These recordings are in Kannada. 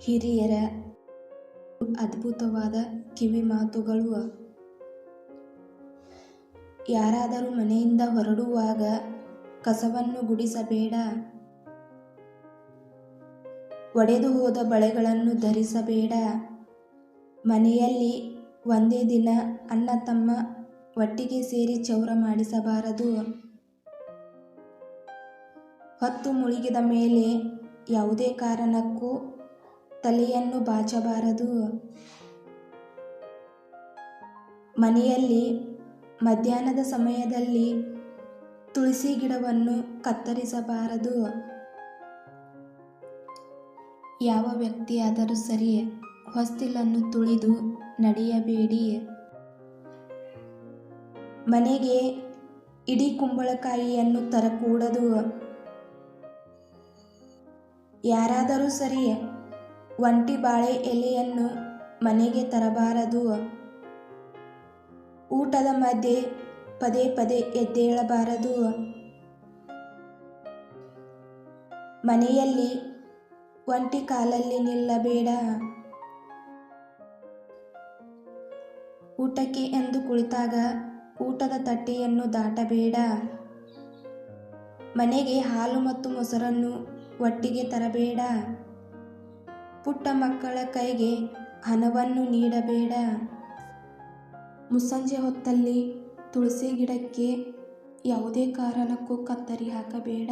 ಹಿರಿಯರ ಅದ್ಭುತವಾದ ಕಿವಿ ಮಾತುಗಳು. ಯಾರಾದರೂ ಮನೆಯಿಂದ ಹೊರಡುವಾಗ ಕಸವನ್ನು ಗುಡಿಸಬೇಡ. ಒಡೆದು ಹೋದ ಬಳೆಗಳನ್ನು ಧರಿಸಬೇಡ. ಮನೆಯಲ್ಲಿ ಒಂದೇ ದಿನ ಅಣ್ಣ ತಮ್ಮ ಒಟ್ಟಿಗೆ ಸೇರಿ ಚೌರ ಮಾಡಿಸಬಾರದು. ಹೊತ್ತು ಮುಳುಗಿದ ಮೇಲೆ ಯಾವುದೇ ಕಾರಣಕ್ಕೂ ತಲೆಯನ್ನು ಬಾಚಬಾರದು. ಮನೆಯಲ್ಲಿ ಮಧ್ಯಾಹ್ನದ ಸಮಯದಲ್ಲಿ ತುಳಸಿ ಗಿಡವನ್ನು ಕತ್ತರಿಸಬಾರದು. ಯಾವ ವ್ಯಕ್ತಿಯಾದರೂ ಸರಿ ಹೊಸ್ತಿಲನ್ನು ತುಳಿದು ನಡೆಯಬೇಡಿ. ಮನೆಗೆ ಇಡೀ ಕುಂಬಳಕಾಯಿಯನ್ನು ತರಕೂಡದು. ಯಾರಾದರೂ ಸರಿ ಒಂಟಿ ಬಾಳೆ ಎಲೆಯನ್ನು ಮನೆಗೆ ತರಬಾರದು. ಊಟದ ಮಧ್ಯೆ ಪದೇ ಪದೇ ಎದ್ದೇಳಬಾರದು. ಮನೆಯಲ್ಲಿ ಒಂಟಿ ಕಾಲಲ್ಲಿ ನಿಲ್ಲಬೇಡ. ಊಟಕ್ಕೆ ಎಂದು ಕುಳಿತಾಗ ಊಟದ ತಟ್ಟೆಯನ್ನು ದಾಟಬೇಡ. ಮನೆಗೆ ಹಾಲು ಮತ್ತು ಮೊಸರನ್ನು ಒಟ್ಟಿಗೆ ತರಬೇಡ. ಪುಟ್ಟ ಮಕ್ಕಳ ಕೈಗೆ ಹಣವನ್ನು ನೀಡಬೇಡ. ಮುಸ್ಸಂಜೆ ಹೊತ್ತಲ್ಲಿ ತುಳಸಿ ಗಿಡಕ್ಕೆ ಯಾವುದೇ ಕಾರಣಕ್ಕೂ ಕತ್ತರಿ ಹಾಕಬೇಡ.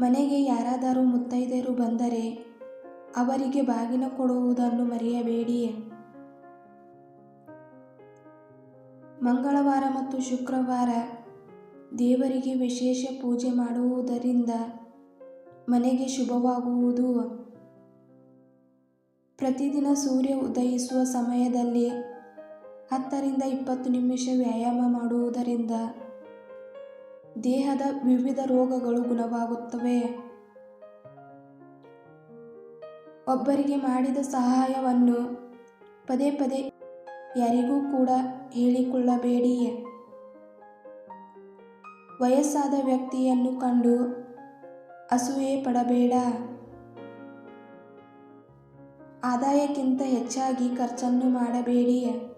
ಮನೆಗೆ ಯಾರಾದರೂ ಮುತ್ತೈದೆಯರು ಬಂದರೆ ಅವರಿಗೆ ಬಾಗಿನ ಕೊಡುವುದನ್ನು ಮರೆಯಬೇಡಿ. ಮಂಗಳವಾರ ಮತ್ತು ಶುಕ್ರವಾರ ದೇವರಿಗೆ ವಿಶೇಷ ಪೂಜೆ ಮಾಡುವುದರಿಂದ ಮನೆಗೆ ಶುಭವಾಗುವುದು. ಪ್ರತಿದಿನ ಸೂರ್ಯ ಉದಯಿಸುವ ಸಮಯದಲ್ಲಿ ಹತ್ತರಿಂದ ಇಪ್ಪತ್ತು ನಿಮಿಷ ವ್ಯಾಯಾಮ ಮಾಡುವುದರಿಂದ ದೇಹದ ವಿವಿಧ ರೋಗಗಳು ಗುಣವಾಗುತ್ತವೆ. ಒಬ್ಬರಿಗೆ ಮಾಡಿದ ಸಹಾಯವನ್ನು ಪದೇ ಪದೇ ಯಾರಿಗೂ ಕೂಡ ಹೇಳಿಕೊಳ್ಳಬೇಡಿ. ವಯಸ್ಸಾದ ವ್ಯಕ್ತಿಯನ್ನು ಕಂಡು ಅಸೂಯೆ ಪಡಬೇಡ. ಆದಾಯಕ್ಕಿಂತ ಹೆಚ್ಚಾಗಿ ಖರ್ಚನ್ನು ಮಾಡಬೇಡಿ.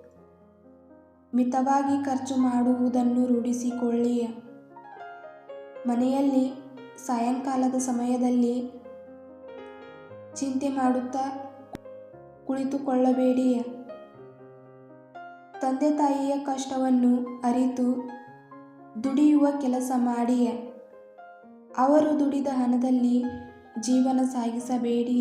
ಮಿತವಾಗಿ ಖರ್ಚು ಮಾಡುವುದನ್ನು ರೂಢಿಸಿಕೊಳ್ಳಿ. ಮನೆಯಲ್ಲಿ ಸಾಯಂಕಾಲದ ಸಮಯದಲ್ಲಿ ಚಿಂತೆ ಮಾಡುತ್ತಾ ಕುಳಿತುಕೊಳ್ಳಬೇಡಿ. ತಂದೆ ತಾಯಿಯ ಕಷ್ಟವನ್ನು ಅರಿತು ದುಡಿಯುವ ಕೆಲಸ ಮಾಡಿ. ಅವರು ದುಡಿದ ಹಣದಲ್ಲಿ ಜೀವನ ಸಾಗಿಸಬೇಡಿ